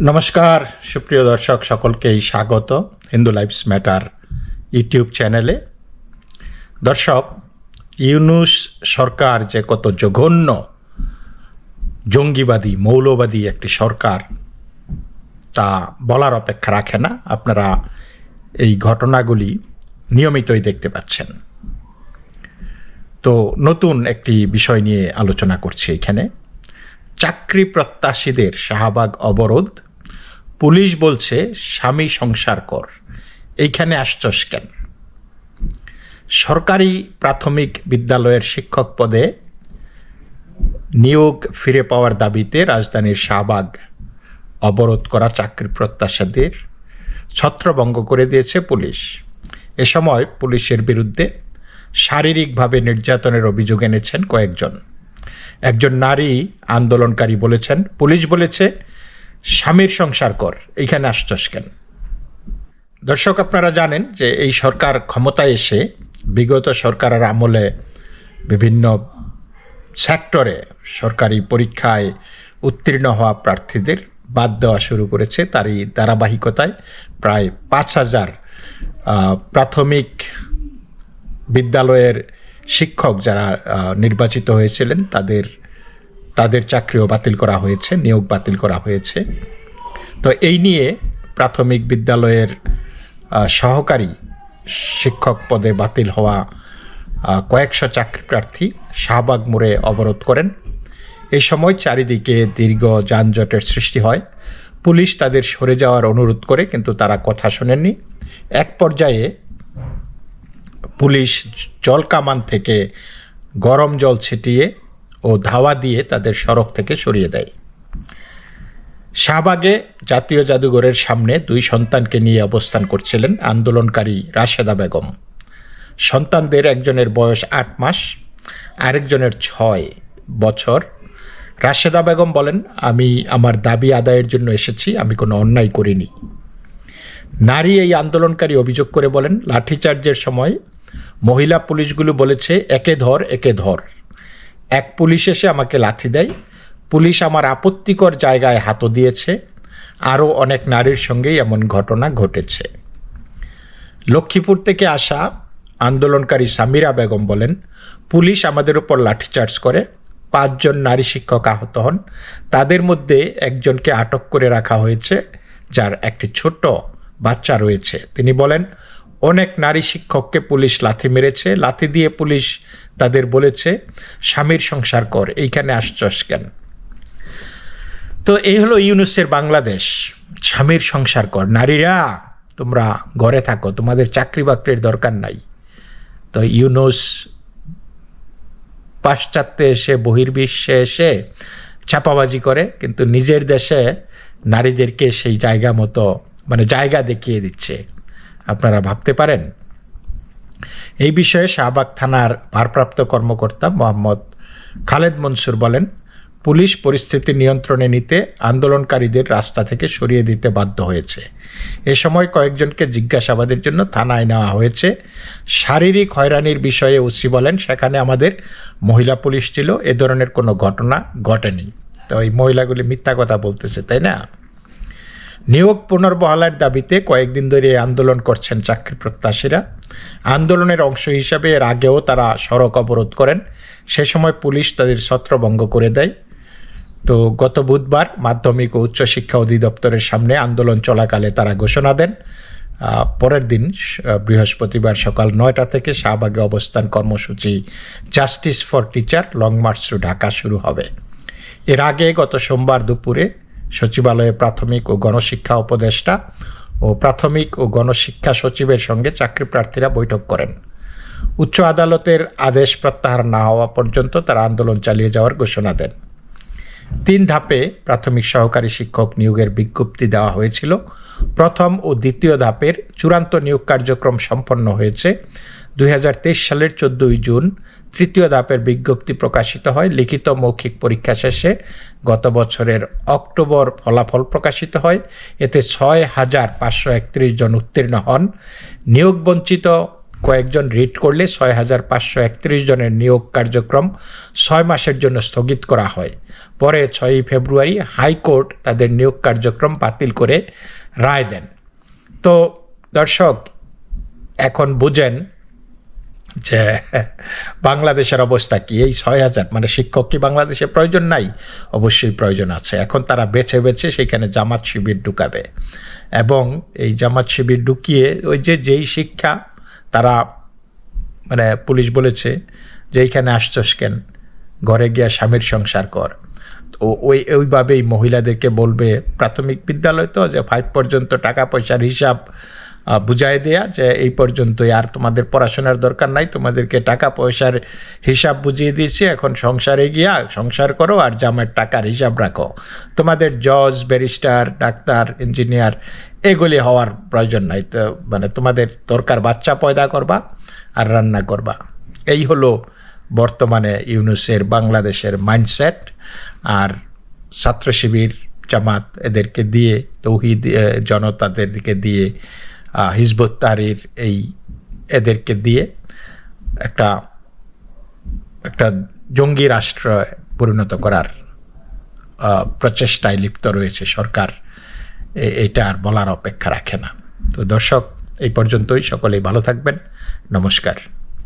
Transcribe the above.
নমস্কার, সুপ্রিয় দর্শক, সকলকেই স্বাগত হিন্দু লাইফস ম্যাটার ইউটিউব চ্যানেলে। দর্শক, ইউনুস সরকার যে কত জঘন্য, জঙ্গিবাদী, মৌলবাদী একটি সরকার, তা বলার অপেক্ষা রাখে না। আপনারা এই ঘটনাগুলি নিয়মিতই দেখতে পাচ্ছেন। তো নতুন একটি বিষয় নিয়ে আলোচনা করছি এখানে। চাকরি প্রত্যাশীদের শাহবাগ অবরোধ, পুলিশ বলছে স্বামী সংসার কর। এইখানে আসছস কেন? সরকারি প্রাথমিক বিদ্যালয়ের শিক্ষক পদে নিয়োগ ফিরে পাওয়ার দাবিতে রাজধানীর শাহবাগ অবরোধ করা চাকরি প্রত্যাশীদের ছত্রভঙ্গ করে দিয়েছে পুলিশ। এ সময় পুলিশের বিরুদ্ধে শারীরিকভাবে নির্যাতনের অভিযোগ এনেছেন কয়েকজন। একজন নারী আন্দোলনকারী বলেছেন, পুলিশ বলেছে, স্বামীর সংসার কর, এইখানে আসছস কেন? দর্শক, আপনারা জানেন যে এই সরকার ক্ষমতায় এসে, বিগত সরকারের আমলে বিভিন্ন সেক্টরে সরকারি পরীক্ষায় উত্তীর্ণ হওয়া প্রার্থীদের বাদ দেওয়া শুরু করেছে। তারই ধারাবাহিকতায় প্রায় পাঁচ হাজার প্রাথমিক বিদ্যালয়ের শিক্ষক যারা নির্বাচিত হয়েছিলেন, তাদের তাদের চাকরিও বাতিল করা হয়েছে, নিয়োগ বাতিল করা হয়েছে। তো এই নিয়ে প্রাথমিক বিদ্যালয়ের সহকারী শিক্ষক পদে বাতিল হওয়া কয়েকশো চাকরি প্রার্থী শাহবাগ মোড়ে অবরোধ করেন। এই সময় চারিদিকে দীর্ঘ যানজটের সৃষ্টি হয়। পুলিশ তাদের সরে যাওয়ার অনুরোধ করে, কিন্তু তারা কথা শোনেননি। এক পর্যায়ে পুলিশ জল কামান থেকে গরম জল ছিটিয়ে ও ধাওয়া দিয়ে তাদের সড়ক থেকে সরিয়ে দেয়। শাহবাগে জাতীয় জাদুঘরের সামনে দুই সন্তানকে নিয়ে অবস্থান করছিলেন আন্দোলনকারী রাশেদা বেগম। সন্তানদের একজনের বয়স আট মাস, আরেকজনের ছয় বছর। রাশেদা বেগম বলেন, আমি আমার দাবি আদায়ের জন্য এসেছি, আমি কোনো অন্যায় করিনি। নারী এই আন্দোলনকারী অভিযোগ করে বলেন, লাঠিচার্জের সময় মহিলা পুলিশগুলো বলেছে, একে ধর একে ধর। এক পুলিশ এসে আমাকে লাথি দেয়। পুলিশ আমার আপত্তিকর জায়গায় হাতও দিয়েছে। আরও অনেক নারীর সঙ্গেই এমন ঘটনা ঘটেছে। লক্ষ্মীপুর থেকে আসা আন্দোলনকারী সামিরা বেগম বলেন, পুলিশ আমাদের উপর লাঠিচার্জ করে। পাঁচজন নারী শিক্ষক আহত হন। তাদের মধ্যে একজনকে আটক করে রাখা হয়েছে, যার একটি ছোট্ট বাচ্চা রয়েছে। তিনি বলেন অনেক নারী শিক্ষককে পুলিশ লাথি মেরেছে, লাথি দিয়ে পুলিশ তাদের বলেছে, স্বামীর সংসার কর, এইখানে আসছস কেন? তো এই হলো ইউনুসের বাংলাদেশ, স্বামীর সংসার কর। নারীরা, তোমরা ঘরে থাকো, তোমাদের চাকরি বাকরির দরকার নাই। তো ইউনুস পাশ্চাত্যে এসে, বহির্বিশ্বে এসে চাপাবাজি করে, কিন্তু নিজের দেশে নারীদেরকে সেই জায়গা মতো মানে জায়গা দেখিয়ে দিচ্ছে। আপনারা ভাবতে পারেন? এই বিষয়ে শাহবাগ থানার ভারপ্রাপ্ত কর্মকর্তা মোহাম্মদ খালেদ মনসুর বলেন, পুলিশ পরিস্থিতি নিয়ন্ত্রণে নিতে আন্দোলনকারীদের রাস্তা থেকে সরিয়ে দিতে বাধ্য হয়েছে। এ সময় কয়েকজনকে জিজ্ঞাসাবাদের জন্য থানায় নেওয়া হয়েছে। শারীরিক হয়রানির বিষয়ে ওসি বলেন, সেখানে আমাদের মহিলা পুলিশ ছিল, এ ধরনের কোনো ঘটনা ঘটেনি। তো এই মহিলাগুলি মিথ্যা কথা বলতেছে, তাই না? নিয়োগ পুনর্বহালের দাবিতে কয়েকদিন ধরে আন্দোলন করছেন চাকরি প্রত্যাশীরা। আন্দোলনের অংশ হিসাবে এর আগেও তারা সড়ক অবরোধ করেন। সে সময় পুলিশ তাদের ছত্রভঙ্গ করে দেয়। তো গত বুধবার মাধ্যমিক ও উচ্চশিক্ষা অধিদপ্তরের সামনে আন্দোলন চলাকালে তারা ঘোষণা দেন পরের দিন বৃহস্পতিবার সকাল নয়টা থেকে শাহবাগে অবস্থান কর্মসূচি justice for teacher long march to Dhaka শুরু হবে। এর আগে গত সোমবার দুপুরে সচিবালয়ে প্রাথমিক ও গণশিক্ষা উপদেষ্টা ও প্রাথমিক ও গণশিক্ষা সচিবের সঙ্গে চাকরি প্রার্থীরা বৈঠক করেন। উচ্চ আদালতের আদেশ প্রত্যাহার না হওয়া পর্যন্ত তারা আন্দোলন চালিয়ে যাওয়ার ঘোষণা দেন। তিন ধাপে প্রাথমিক সহকারী শিক্ষক নিয়োগের বিজ্ঞপ্তি দেওয়া হয়েছিল। প্রথম ও দ্বিতীয় ধাপের চূড়ান্ত নিয়োগ কার্যক্রম সম্পন্ন হয়েছে। দুই হাজার তেইশ সালের চোদ্দোই জুন তৃতীয় ধাপের বিজ্ঞপ্তি প্রকাশিত হয়। লিখিত মৌখিক পরীক্ষা শেষে গত বছরের অক্টোবর ফলাফল প্রকাশিত হয়। এতে ছয় হাজার পাঁচশো একত্রিশ জন উত্তীর্ণ হন। নিয়োগ বঞ্চিত কয়েকজন রিট করলে ছয় হাজার পাঁচশো একত্রিশ জনের নিয়োগ কার্যক্রম ছয় মাসের জন্য স্থগিত করা হয়। পরে ছয়ই ফেব্রুয়ারি হাইকোর্ট তাদের নিয়োগ কার্যক্রম বাতিল করে রায় দেন। তো দর্শক, এখন বুঝেন যে বাংলাদেশের অবস্থা কি? এই ছয় হাজার মানে শিক্ষক কি বাংলাদেশে প্রয়োজন নাই? অবশ্যই প্রয়োজন আছে। এখন তারা বেছে বেছে সেখানে জামাত শিবির ঢুকাবে। এবং এই জামাত শিবির ঢুকিয়ে ওই যে যেই শিক্ষা তারা মানে পুলিশ বলেছে যে এইখানে আসছস কেন? ঘরে গিয়া স্বামীর সংসার কর। তো ওই, ওইভাবেই মহিলাদেরকে বলবে প্রাথমিক বিদ্যালয় তো, যে ফাইভ পর্যন্ত টাকা পয়সার হিসাব বুঝাই দেয়া যে এই পর্যন্তই আর তোমাদের পড়াশোনার দরকার নাই, তোমাদেরকে টাকা পয়সার হিসাব বুঝিয়ে দিয়েছি, এখন সংসারে গিয়া সংসার করো আর জামের টাকার হিসাব রাখো। তোমাদের জজ, ব্যারিস্টার, ডাক্তার, ইঞ্জিনিয়ার, এগুলি হওয়ার প্রয়োজন নাই, তো মানে তোমাদের দরকার বাচ্চা পয়দা করবা আর রান্না করবা। এই হলো বর্তমানে ইউনুসের বাংলাদেশের মাইন্ডসেট, আর ছাত্র শিবির জামাত এদেরকে দিয়ে, তৌহিদ জনতাদেরকে দিয়ে হিজবুত তারির এই এদেরকে দিয়ে একটা একটা জঙ্গি রাষ্ট্র পরিণত করার প্রচেষ্টায় লিপ্ত রয়েছে সরকার। এটা আর বলার অপেক্ষা রাখে না। তো দর্শক, এই পর্যন্তই। সকলেই ভালো থাকবেন। নমস্কার।